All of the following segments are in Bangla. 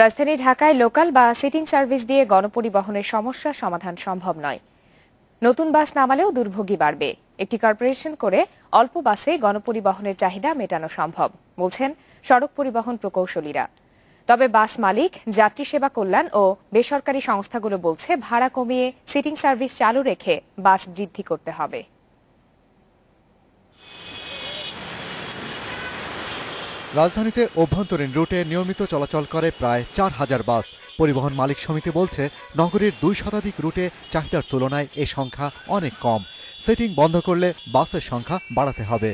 রাজধানী ঢাকায় লোকাল বা সিটিং সার্ভিস দিয়ে গণপরিবহনের সমস্যা সমাধান সম্ভব নয়। নতুন বাস নামালেও দুর্ভোগী বাড়বে। একটি কর্পোরেশন করে অল্প বাসে গণপরিবহনের চাহিদা মেটানো সম্ভব, বলছেন সড়ক পরিবহন প্রকৌশলীরা। তবে বাস মালিক, যাত্রী সেবা কল্যাণ ও বেসরকারি সংস্থাগুলো বলছে, ভাড়া কমিয়ে সিটিং সার্ভিস চালু রেখে বাস বৃদ্ধি করতে হবে। রাজধানীতে অভ্যন্তরীণ রুটে নিয়মিত চলাচল করে প্রায় চার হাজার বাস। পরিবহন মালিক সমিতি বলছে, নগরীর দুই শতাধিক রুটে চাহিদার তুলনায় এ সংখ্যা অনেক কম। সেটিং বন্ধ করলে বাসের সংখ্যা বাড়াতে হবে।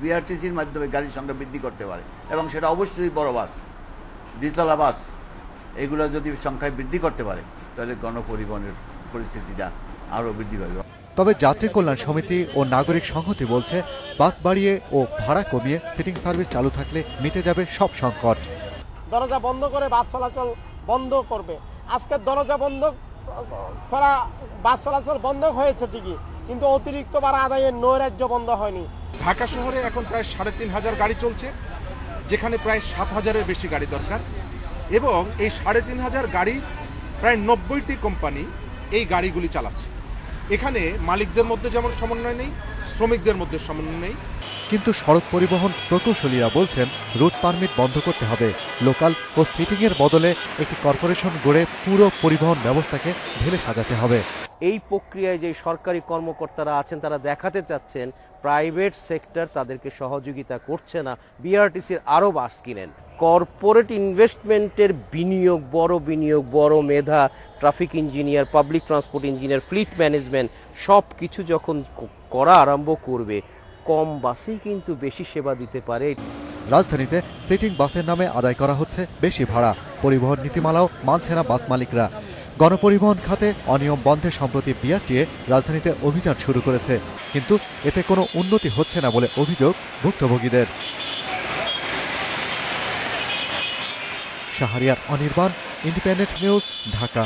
বিআরটিসির মাধ্যমে গাড়ির সংখ্যা বৃদ্ধি করতে পারে এবং সেটা অবশ্যই বড় বাস, দ্বিতলা বাস, এগুলো যদি সংখ্যায় বৃদ্ধি করতে পারে, তাহলে গণপরিবহনের পরিস্থিতিটা আরও বৃদ্ধি পাবে। তবে যাত্রী কল্যাণ সমিতি ও নাগরিক সংহতি বলছে বাস বাড়িয়ে ও ভাড়া কমিয়ে সিটিং সার্ভিস চালু থাকলে মিটে যাবে সব সংকট। দরজা বন্ধ করে বাস চলাচল বন্ধ করবে। আজকে দরজা বন্ধ করা বাস চলাচল বন্ধ হয়েছে ঠিকই কিন্তু অতিরিক্ত ভাড়া আদায়ের নৈরাজ্য বন্ধ হয়নি। ঢাকা শহরে এখন প্রায় সাড়ে তিন হাজার গাড়ি চলছে যেখানে প্রায় সাত হাজারের বেশি গাড়ি দরকার। এবং এই সাড়ে তিন হাজার গাড়ি প্রায় নব্বইটি কোম্পানি এই গাড়িগুলি চালাচ্ছে। এখানে মালিকদের মধ্যে যেমন সমন্বয় নেই শ্রমিকদের মধ্যে সমন্বয় নেই। কিন্তু সড়ক পরিবহন প্রকৌশলীরা বলছেন রুট পারমিট বন্ধ করতে হবে। লোকাল ও সিটিং এর বদলে একটি কর্পোরেশন গড়ে পুরো পরিবহন ব্যবস্থাকে ঢেলে সাজাতে হবে। এই প্রক্রিয়ায় যে সরকারি কর্মকর্তারা আছেন তারা দেখাতে চাচ্ছেন প্রাইভেট সেক্টর তাদেরকে সহযোগিতা করছে না। বিআরটিসির আরও বাস কিনেন। কর্পোরেট ইনভেস্টমেন্টের বিনিয়োগ বড় বিনিয়োগ বড় মেধা traffic engineer, public transport engineer, fleet management সব কিছু যখন করা আরম্ভ করবে, কম বাসেই কিন্তু বেশি সেবা দিতে পারে। রাজধানীতে সিটিং বাসের নামে আদায় করা হচ্ছে বেশি ভাড়া, পরিবহন নীতিমালাও মানছে না বাস মালিকরা। গণপরিবহন খাতে অনিয়ম বন্ধে সম্প্রতি বিআরটিএ রাজধানীতে অভিযান শুরু করেছে, কিন্তু এতে কোনো উন্নতি হচ্ছে না বলে অভিযোগ ভুক্তভোগীদের। Shahriar Anirban, independent news, Dhaka.